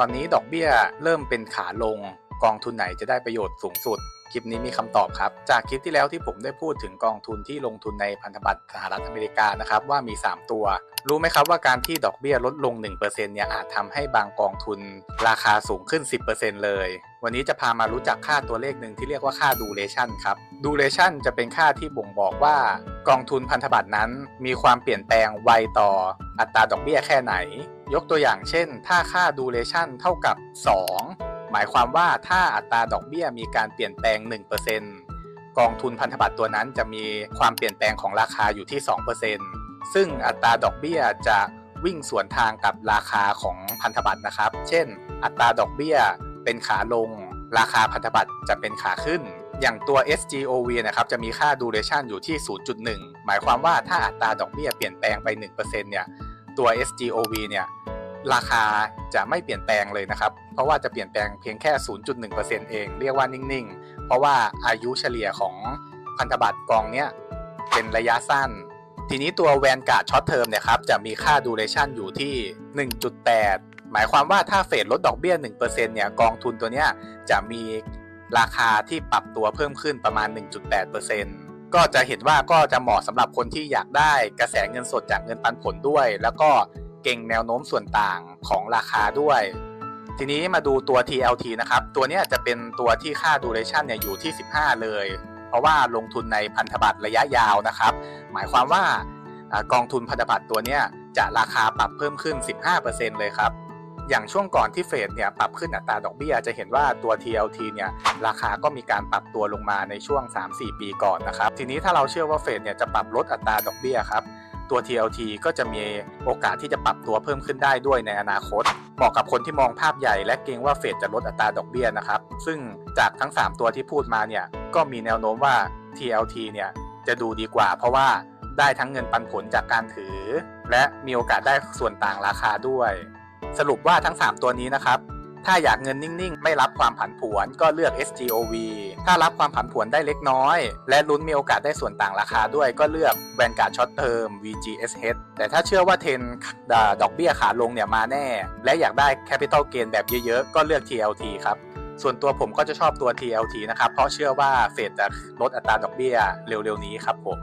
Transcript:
ตอนนี้ดอกเบี้ยเริ่มเป็นขาลง กองทุนไหนจะได้ประโยชน์สูงสุด คลิปนี้มีคำตอบครับ จากคลิปที่แล้วที่ผมได้พูดถึงกองทุนที่ลงทุนในพันธบัตรสหรัฐอเมริกานะครับว่ามี 3 ตัว รู้ไหมครับว่าการที่ดอกเบี้ยลดลง 1%เนี่ยอาจทำให้บางกองทุน ราคาสูงขึ้น 10%เลย วันนี้จะพามารู้จักค่าตัวเลขหนึ่งที่เรียกว่าค่าดูเรชั่นครับดูเรชั่นจะเป็นค่าที่บ่งบอกว่ากองทุนพันธบัตรนั้น มีความเปลี่ยนแปลงไวต่ออัตราดอกเบี้ยแค่ไหน ยกตัวอย่างเช่น ถ้าค่าดูเรชั่นเท่ากับ 2 หมายความว่าถ้าอัตราดอกเบี้ยมีการเปลี่ยนแปลง 1%กองทุนพันธบัตรตัวนั้นจะมีความเปลี่ยนแปลงของราคาอยู่ที่ 2%ซึ่งอัตราดอกเบี้ยจะวิ่งสวนทางกับราคาของพันธบัตรนะครับ เช่น อัตราดอกเบี้ยเป็นขาลง ราคาพันธบัตรจะเป็นขาขึ้น อย่างตัว SGOV นะครับจะมีค่า duration อยู่ที่ 0.1 หมายความว่าถ้าอัตราดอกเบี้ยเปลี่ยนแปลงไป 1%เนี่ย ตัว SGOV เนี่ยราคาจะไม่เปลี่ยนแปลงเลยนะครับ เพราะว่าจะเปลี่ยนแปลงเพียงแค่ 0.1%เองเรียกว่านิ่งๆ เพราะว่าอายุเฉลี่ยของพันธบัตรกองเนี้ยเป็นระยะสั้น ทีนี้ตัวแวนการ์ดช็อตเทอมเนี่ยครับจะมีค่า duration อยู่ที่ 1.8 หมายความว่าถ้าเฟดลดดอกเบี้ย 1%เนี่ยกองทุนตัวเนี้ยจะมีราคาที่ปรับตัวเพิ่มขึ้นประมาณ 1.8% ก็จะเห็นว่าก็จะเหมาะสำหรับคนที่อยากได้กระแสเงินสดจากเงินปันผลด้วย แล้วก็เก่งแนวโน้มส่วนต่างของราคาด้วย ทีนี้มาดูตัว TLT นะครับ ตัวนี้จะเป็นตัวที่ค่า duration เนี่ยอยู่ที่ 15 เลย เพราะว่าลงทุนในพันธบัตรระยะยาวนะครับ หมายความว่ากองทุนพันธบัตรตัวนี้จะราคาปรับเพิ่มขึ้น 15%เลยครับ อย่างช่วงก่อนที่เฟดเนี่ยปรับขึ้นอัตราดอกเบี้ยจะเห็นว่าตัว TLT เนี่ยราคาก็มีการปรับตัวลงมาในช่วง 3-4 ปีก่อนนะครับ ทีนี้ถ้าเราเชื่อว่าเฟดเนี่ยจะปรับลดอัตราดอกเบี้ยครับตัว TLT ก็จะมีโอกาสที่จะปรับตัวเพิ่มขึ้นได้ด้วยในอนาคต เหมาะกับคนที่มองภาพใหญ่และเกรงว่าเฟดจะลดอัตราดอกเบี้ยนะครับ ซึ่งจากทั้ง 3 ตัวที่พูดมาเนี่ยก็มีแนวโน้มว่า TLT เนี่ยจะดูดีกว่า เพราะว่าได้ทั้งเงินปันผลจากการถือ และมีโอกาสได้ส่วนต่างราคาด้วย สรุปว่าทั้ง 3 ตัวนี้นะครับ ถ้าอยากเงินนิ่งๆ ไม่รับความผันผวนก็เลือก SGOV ถ้ารับความผันผวนได้เล็กน้อย และลุ้นมีโอกาสได้ส่วนต่างราคาด้วยก็เลือก Vanguard Short Term VGSH แต่ถ้าเชื่อว่าเทนด์ดอกเบี้ยขาลงเนี่ยมาแน่ และอยากได้ Capital Gain แบบเยอะๆ ก็เลือก TLT ครับส่วนตัวผมก็จะชอบตัว TLT นะครับ เพราะเชื่อว่าเฟดจะลดอัตราดอกเบี้ยเร็วๆนี้ครับผม